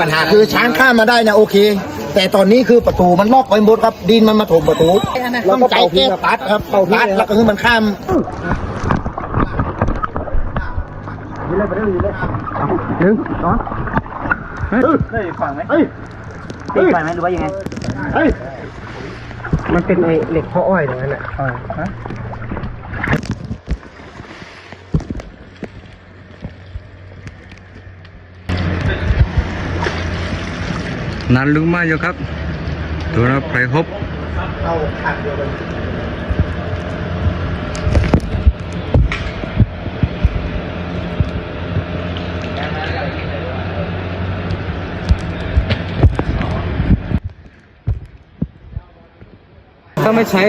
ปัญหาคือช้างข้ามมาได้นะโอเค แต่ตอนนี้คือประตูมันล็อกไว้หมดครับดินมันมาถมประตูเราก็ใจแก้ปัดครับเป่าปัดแล้วก็คือมันข้ามมันเป็นไอเหล็กข้ออ้อยตรงนั้นแหละ นานลุงมาอยู่ครับ ตัวเราไปพบเอาขัดเดียวกันถ้าไม่ใช้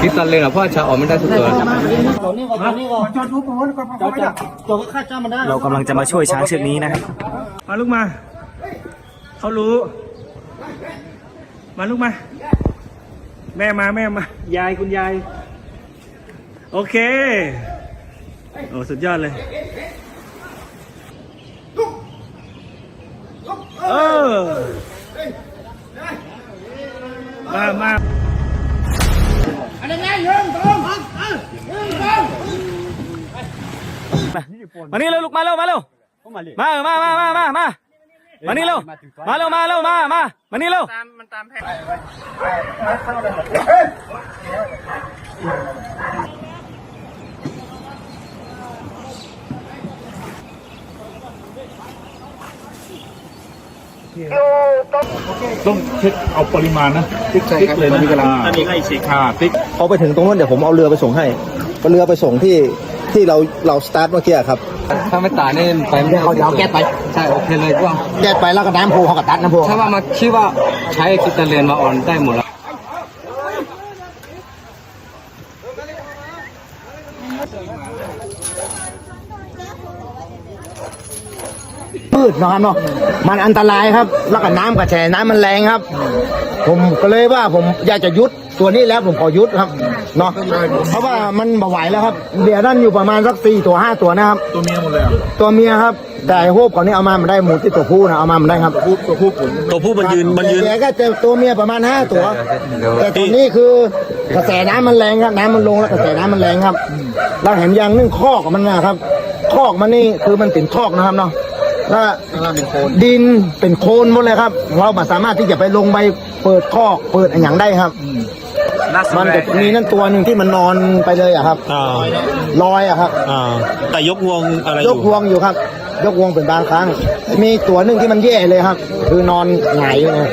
กิตันเลยนะเพราะจะออกไม่ได้ทุกตัวตอนนี้ก็ตอนนี้ก็จอดทุบมันก็จอดจอดจอดก็คาดจ้ามันได้เรากำลังจะมาช่วยช้างเชือกนี้นะครับมาลูกมา เขารู้ มาลูกมา แม่มาแม่มา ยายคุณยาย โอเค โอ้สุดยอดเลย เออ มามามานี่เร็วลูกมาเร็วมาเร็วมามามามามามา มานี่เร็วมาเร็วมาเร็วมามามานี่เร็วต้องเช็คเอาปริมาณนะติ๊กติ๊กเลยนะมีกำลังอันนี้ให้เช็คค่ะติ๊กพอไปถึงตรงนู้นเดี๋ยวผมเอาเรือไปส่งให้เอาเรือไปส่งที่ที่เราเราสตาร์ทเมื่อกี้ครับ ถ้าไม่ตายนี่ไปไม่ได้เขาจะเอาแก๊สไป ใช่โอเคเลยว่าแก๊สไปแล้วก็น้ำโพเขาก็ตัดน้ำโพถ้าว่ามาคิดว่าใช้กิตันเรียนมาออนได้หมดแล้วพืชนะครับเนาะมันอันตรายครับ แล้วก็น้ำกระแสน้ำมันแรงครับ ผมก็เลยว่าผมอยากจะยุด ตัวนี้แล้วผมขอยุดครับเนาะเพราะว่ามันบ่ไหวแล้วครับเดี๋ยวนั่นอยู่ประมาณสักสี่ตัวห้าตัวนะครับ ตัวเมียหมดเลยอะตัวเมียครับ แต่ไอ้โฮบก่อนนี้เอามามันได้หมูที่ตัวผู้นะเอามามันได้ครับพูดตัวผู้ผลตัวผู้มันยืนมันยืนแต่ก็เจอตัวเมียประมาณห้าตัวเดี๋ยวแต่ตัวนี้คือกระแสน้ำมันแรงครับน้ำมันลงแล้วกระแสน้ำมันแรงครับเราเห็นอย่างหนึงคอกมันนะครับคอกมันนี่คือมันเป็นคอกนะครับเนาะแล้วดินเป็นโคลนหมดเลยครับ เราไม่สามารถที่จะไปลงไปเปิดคอกเปิดอะไรอย่างได้ครับ มันจะมีนั่นตัวหนึ่งที่มันนอนไปเลยอะครับอ่าลอยอะครับ อ่าแต่ยกงวงอะไรอยกยู่พวงอยู่ครับ ยกพวงเป็นบางครั้ง มีตัวหนึ่งที่มันแย่เลยครับ คือนอนหงายอยู่นะ